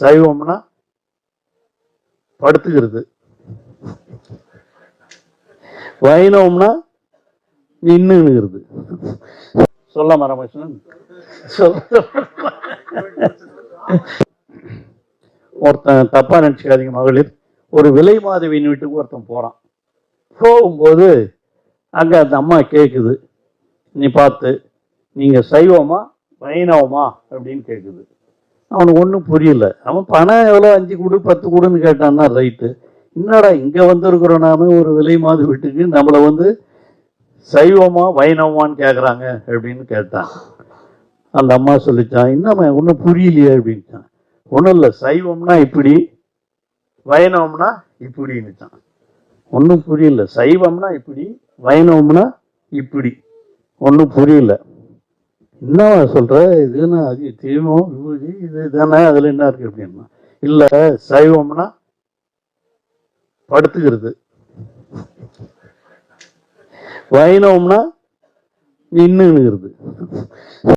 சைவம்னா படுத்துக்கிறது. வைணவம்னா நின்னுங்கிறது சொல்ல ராமகிருஷ்ணன் சொல்ல ஒருத்தன் தப்பா நினச்சிக்காதீங்க மகளிர். ஒரு விலை மாதவியின் வீட்டுக்கு ஒருத்தன் போறான். போகும்போது அங்க அந்த அம்மா கேட்குது நீ பார்த்து நீங்க சைவமா வைணவமா? அப்படின்னு கேட்குது அவனுக்கு ஒன்றும் புரியல. அவன் பணம் எவ்வளோ? அஞ்சு கொடு பத்து கொடுன்னு கேட்டான்னா ரைட்டு. என்னடா இங்கே வந்திருக்கிறோம் நாம ஒரு விலை மாத வீட்டுக்கு நம்மளை வந்து சைவமா வைணவமான்னு கேட்குறாங்க அப்படின்னு கேட்டான். அந்த அம்மா சொல்லிச்சான் என்னம்மா ஒன்றும் புரியலையே அப்படின்ட்டான் ஒன்றும் இல்லை சைவம்னா இப்படி வைணவம்னா இப்படின்னுச்சான். ஒன்றும் புரியல சைவம்னா இப்படி வைணவம்னா இப்படி. ஒன்றும் புரியல. என்ன சொல்ற? இதுன்னு அது தீமம் விபூதி? இது தானே? அதில் என்ன இருக்கு அப்படின்னா இல்லை சைவம்னா படுத்துக்கிறது. வைணவம்னா நின்னுங்கிறது